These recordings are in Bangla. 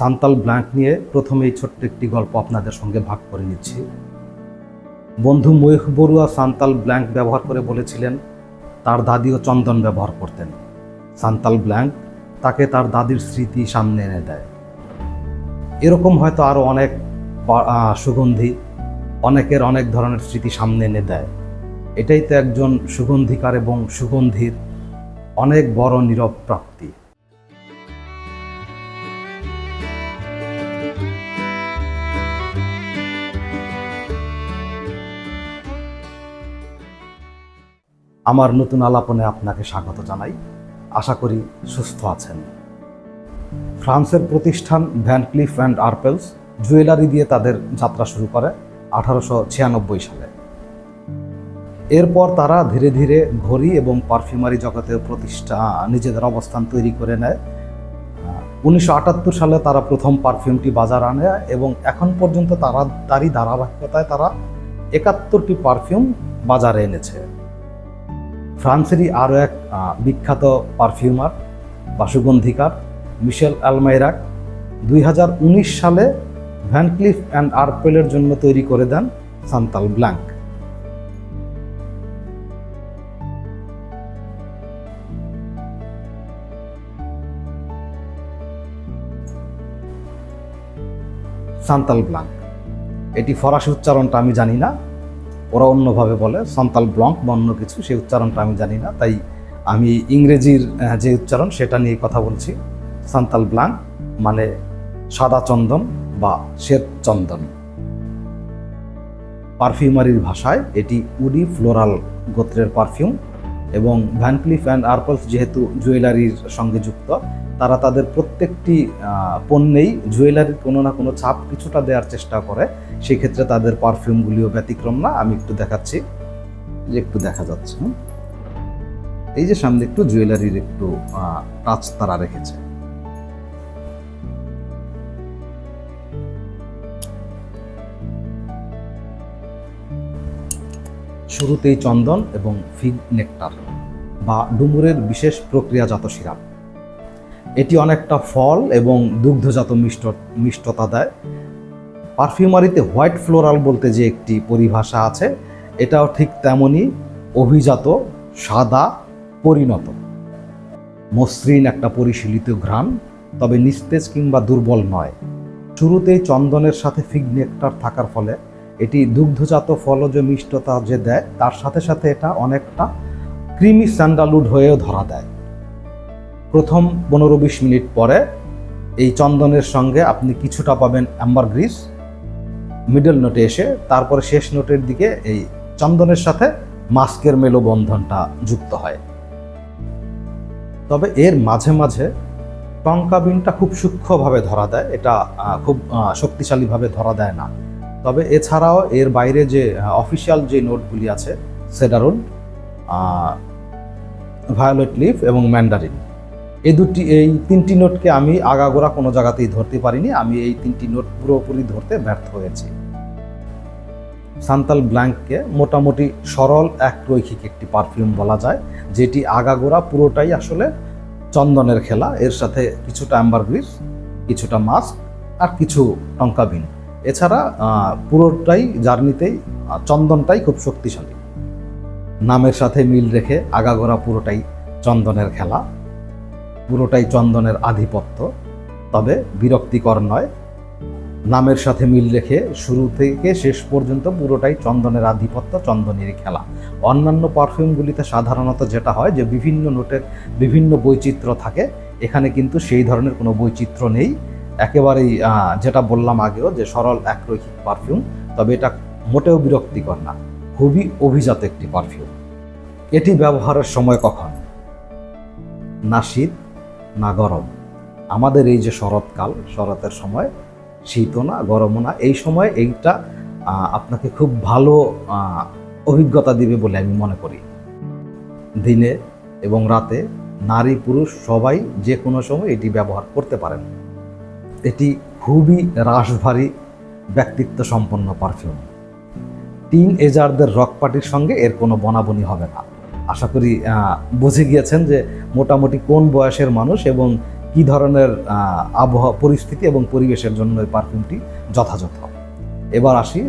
সান্তাল ব্ল্যাঙ্ক নিয়ে প্রথমেই ছোট্ট একটি গল্প আপনাদের সঙ্গে ভাগ করে নিচ্ছি। বন্ধু ময়ূখ বড়ুয়া সান্তাল ব্ল্যাঙ্ক ব্যবহার করে বলেছিলেন, তার দাদিও চন্দন ব্যবহার করতেন। সান্তাল ব্ল্যাঙ্ক তাকে তার দাদির স্মৃতি সামনে এনে দেয়। এরকম হয়তো আরও অনেক সুগন্ধি, অনেকের অনেক ধরনের স্মৃতি সামনে এনে দেয়। এটাই তো একজন সুগন্ধিকার এবং সুগন্ধির অনেক বড় নীরব প্রাপ্তি। আমার নতুন আলাপনে আপনাকে স্বাগত জানাই। আশা করি সুস্থ আছেন। ফ্রান্সের প্রতিষ্ঠান Van Cleef and Arpels jewellery দিয়ে তাদের যাত্রা শুরু করে আঠারোশো ছিয়ানব্বই সালে। এরপর তারা ধীরে ধীরে ঘড়ি এবং পারফিউমারি জগতে প্রতিষ্ঠা নিজেদের অবস্থান তৈরি করে নেয়। উনিশশো আটাত্তর সালে তারা প্রথম পারফিউমটি বাজার আনে এবং এখন পর্যন্ত তারা তারই ধারাবাহিকতায় তারা একাত্তরটি পারফিউম বাজারে এনেছে। ফ্রান্সেরই আরও এক বিখ্যাত পারফিউমার বা সুগন্ধিকার মিশেল অ্যালমাইরাক দুই সালে ভ্যানক্লিফ অ্যান্ড আর্পেলের জন্য তৈরি করে দেন সান্তাল ব্ল্যাঙ্ক। Santal Blanc. এটি ফরাসি উচ্চারণটা আমি জানি না। ওরা অন্যভাবে বলে, সন্তাল ব্লঙ্ক বা অন্য কিছু, সেই উচ্চারণটা আমি জানি না, তাই আমি ইংরেজির যে উচ্চারণ সেটা নিয়ে কথা বলছি। সান্তাল ব্লাঙ্ক মানে সাদা চন্দন বা শ্বেত চন্দন। পারফিউমারির ভাষায় এটি উডি ফ্লোরাল গোত্রের পারফিউম এবং ভ্যানক্লিফ অ্যান্ড আর্পলস যেহেতু জুয়েলারির সঙ্গে যুক্ত, তারা তাদের প্রত্যেকটি পণ্যেই জুয়েলারির কোনো না কোনো ছাপ কিছুটা দেওয়ার চেষ্টা করে। সেই ক্ষেত্রে তাদের পারফিউমগুলিও ব্যতিক্রম না, আমি একটু দেখাচ্ছি। যে একটু দেখা যাচ্ছে এই যে সামনে একটু জুয়েলারির একটু টাচ তারা রেখেছে। শুরুতেই চন্দন এবং ফিগ নেকটার বা ডুমুরের বিশেষ প্রক্রিয়াজাত সিরাপ এটি অনেকটা ফল এবং দুগ্ধজাত মিষ্ট, মিষ্টতা দেয়। পারফিউমারিতে হোয়াইট ফ্লোরাল বলতে যে একটি পরিভাষা আছে, এটাও ঠিক তেমনই অভিজাত, সাদা, পরিণত। মসৃণ একটা পরিশীলিত ঘ্রাণ, তবে নিস্তেজ কিংবা দুর্বল নয়। শুরুতেই চন্দনের সাথে ফিগ নেকটার থাকার ফলে এটি দুগ্ধজাত ফলজ মিষ্টতা যে দেয়, তার সাথে সাথে এটা অনেকটা ক্রিমি স্যান্ডালউড হয়েও ধরা দেয়। প্রথম পনেরো বিশ মিনিট পরে এই চন্দনের সঙ্গে আপনি কিছুটা পাবেন অ্যাম্বার গ্রিস মিডল নোটে এসে, তারপরে শেষ নোটের দিকে এই চন্দনের সাথে মাস্কের মেলবন্ধনটা যুক্ত হয়। তবে এর মাঝে মাঝে টঙ্কা বিনটা খুব সূক্ষ্মভাবে ধরা দেয়, এটা খুব শক্তিশালীভাবে ধরা দেয় না। তবে এছাড়াও এর বাইরে যে অফিসিয়াল যে নোটগুলি আছে, সেডারুন ভায়োলেট লিফ এবং ম্যান্ডারিন। এই দুটি, এই তিনটি নোটকে আমি আগাগোড়া কোনো জায়গাতেই ধরতে পারিনি। আমি এই তিনটি নোট পুরোপুরি ধরতে ব্যর্থ হয়েছি। সান্তাল ব্ল্যাঙ্ককে মোটামুটি সরল, এক রৈখিক একটি পারফিউম বলা যায়, যেটি আগাগোড়া পুরোটাই আসলে চন্দনের খেলা। এর সাথে কিছুটা অ্যাম্বার গ্রিস কিছুটা মাস্ক আর কিছু টঙ্কাবিন এছাড়া পুরোটাই জার্নিতেই চন্দনটাই খুব শক্তিশালী। নামের সাথে মিল রেখে আগাগোড়া পুরোটাই চন্দনের খেলা। পুরোটাই চন্দনের আধিপত্য। তবে বিরক্তিকর নয়, নামের সাথে মিল রেখে শুরু থেকে শেষ পর্যন্ত পুরোটাই চন্দনের আধিপত্য চন্দনের খেলা। অন্যান্য পারফিউমগুলিতে সাধারণত যেটা হয় যে বিভিন্ন নোটের বিভিন্ন বৈচিত্র্য থাকে, এখানে কিন্তু সেই ধরনের কোনো বৈচিত্র্য নেই। একেবারেই যেটা বললাম আগেও যে সরল একরৈখিক পারফিউম, তবে এটা মোটেও বিরক্তিকর না, খুবই অভিজাত একটি পারফিউম। এটি ব্যবহারের সময় কখন? না শীত না গরম। আমাদের এই যে শরৎকাল, শরতের সময় শীতও না গরমও না এই সময় এইটা আপনাকে খুব ভালো অভিজ্ঞতা দিবে বলে আমি মনে করি। দিনে এবং রাতে নারী পুরুষ সবাই যে কোনো সময় এটি ব্যবহার করতে পারেন। এটি খুবই রাশভারী ব্যক্তিত্ব সম্পন্ন পারফিউম। টিন এজারদের রক পার্টির সঙ্গে এর কোনো বনাবনি হবে না। আশা করি বুঝে গিয়েছেন যে মোটামুটি কোন বয়সের মানুষ এবং কী ধরনের আবহাওয়া পরিস্থিতি এবং পরিবেশের জন্য এই পারফিউমটি যথাযথ। এবার আসি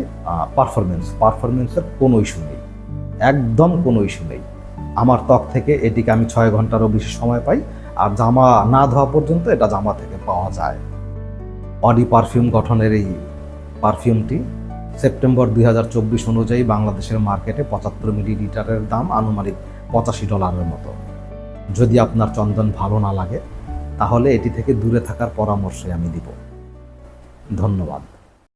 পারফরমেন্স পারফরমেন্সের কোনো ইস্যু নেই। একদম কোনো ইস্যু নেই। আমার ত্বক থেকে এটিকে আমি ছয় ঘন্টারও বেশি সময় পাই আর জামা না ধোয়া পর্যন্ত এটা জামা থেকে পাওয়া যায়। অডি পারফিউম গঠনের এই পারফিউমটি সেপ্টেম্বর দুই হাজার চব্বিশ অনুযায়ী বাংলাদেশের মার্কেটে পঁচাত্তর মিলি লিটারের দাম আনুমানিক পঁচাশি ডলারের মতো। যদি আপনার চন্দন ভালো না লাগে, তাহলে এটি থেকে দূরে থাকার পরামর্শই আমি দিব। ধন্যবাদ।